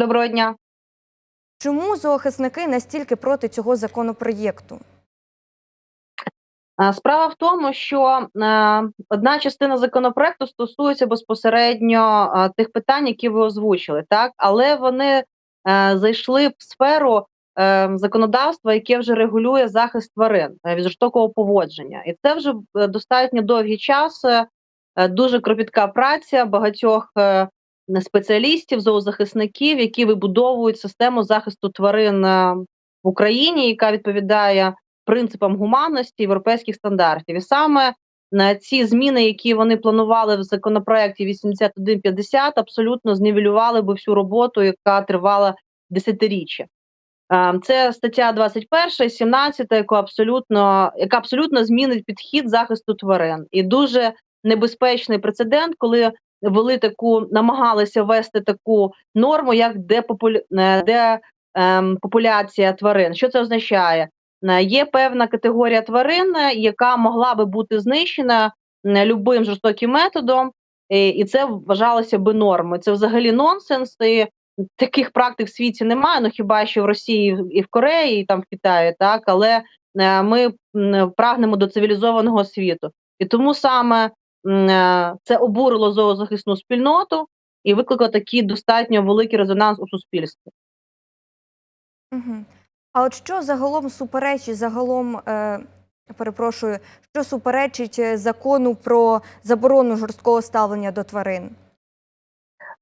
Доброго дня. Чому зоохисники настільки проти цього законопроєкту? Е, Справа в тому, що е, одна частина законопроекту стосується безпосередньо е, тих питань, які ви озвучили, так але вони зайшли в сферу законодавства, яке вже регулює захист тварин від жорстокого поводження, і це вже достатньо довгий час. Дуже кропітка праця багатьох спеціалістів, зоозахисників, які вибудовують систему захисту тварин е, в Україні, яка відповідає принципам гуманності європейських стандартів. І саме на ці зміни, які вони планували в законопроекті 8150, абсолютно знівелювали би всю роботу, яка тривала десятиріччя. Е, Це стаття 21 і 17, яка абсолютно, яка абсолютно змінить підхід захисту тварин. І дуже небезпечний прецедент, коли ввели таку, намагалися ввести таку норму, як е, де, ем, популяція тварин. Що це означає? Е, Є певна категорія тварин, е, яка могла би бути знищена любим жорстоким методом, і, це вважалося би нормою. Це взагалі нонсенс. І таких практик в світі немає. Ну хіба що в Росії і в Кореї, і там в Китаї, так але ми прагнемо до цивілізованого світу, і тому саме це обурило зоозахисну спільноту і викликало такий достатньо великий резонанс у суспільстві. Угу. А от що загалом суперечить загалом, е, перепрошую, що суперечить е, закону про заборону жорсткого ставлення до тварин?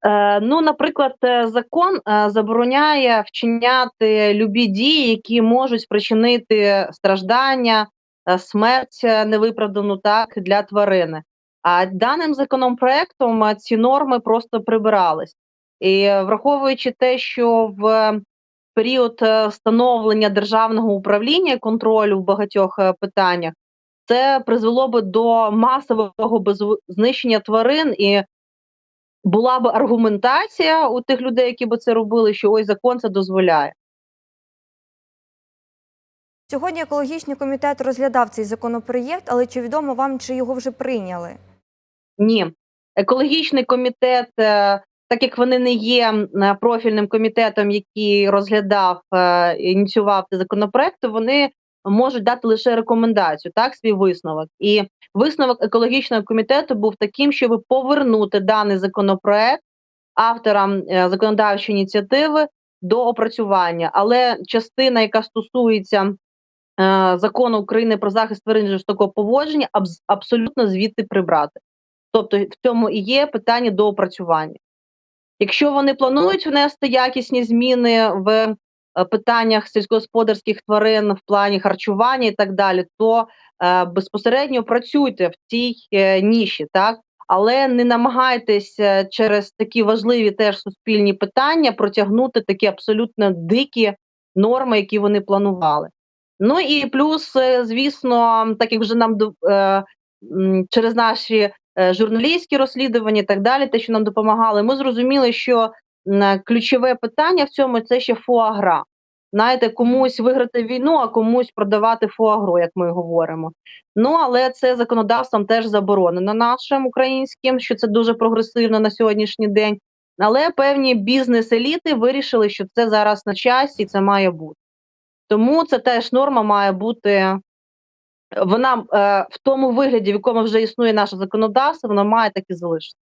Е, ну, наприклад, е, закон е, забороняє вчиняти любі дії, які можуть спричинити страждання, е, смерть е, невиправдану так для тварини. А даним законопроектом ці норми просто прибирались. І е, враховуючи те, що в період е, встановлення державного управління контролю в багатьох е, питаннях, це призвело би до масового знищення тварин і була б аргументація у тих людей, які би це робили, що ось закон це дозволяє. Сьогодні екологічний комітет розглядав цей законопроєкт, але чи відомо вам, чи його вже прийняли? Ні, екологічний комітет, е, так як вони не є е, профільним комітетом, який розглядав е, ініціював цей законопроект, то вони можуть дати лише рекомендацію, так свій висновок. І висновок екологічного комітету був таким, щоб повернути даний законопроект авторам законодавчої ініціативи до опрацювання. Але частина, яка стосується закону України про захист тварин жорстокого поводження, абз- абсолютно звідти прибрати. Тобто в цьому і є питання до опрацювання. Якщо вони планують внести якісні зміни в е, питаннях сільськогосподарських тварин в плані харчування і так далі, то е, безпосередньо працюйте в цій е, ніші, так але не намагайтесь е, через такі важливі теж суспільні питання протягнути такі абсолютно дикі норми, які вони планували. Ну і плюс, е, звісно, так як вже нам е, через наші журналістські розслідування і так далі, те, що нам допомагали, ми зрозуміли, що ключове питання в цьому це ще фуагра. Знаєте, комусь виграти війну, а комусь продавати фуагру, як ми говоримо. Ну але це законодавством теж заборонено нашим українським, що це дуже прогресивно на сьогоднішній день. Але певні бізнес-еліти вирішили, що це зараз на часі і це має бути. Тому це теж норма має бути. Вона е, в тому вигляді, в якому вже існує наше законодавство, вона має так і залишитися.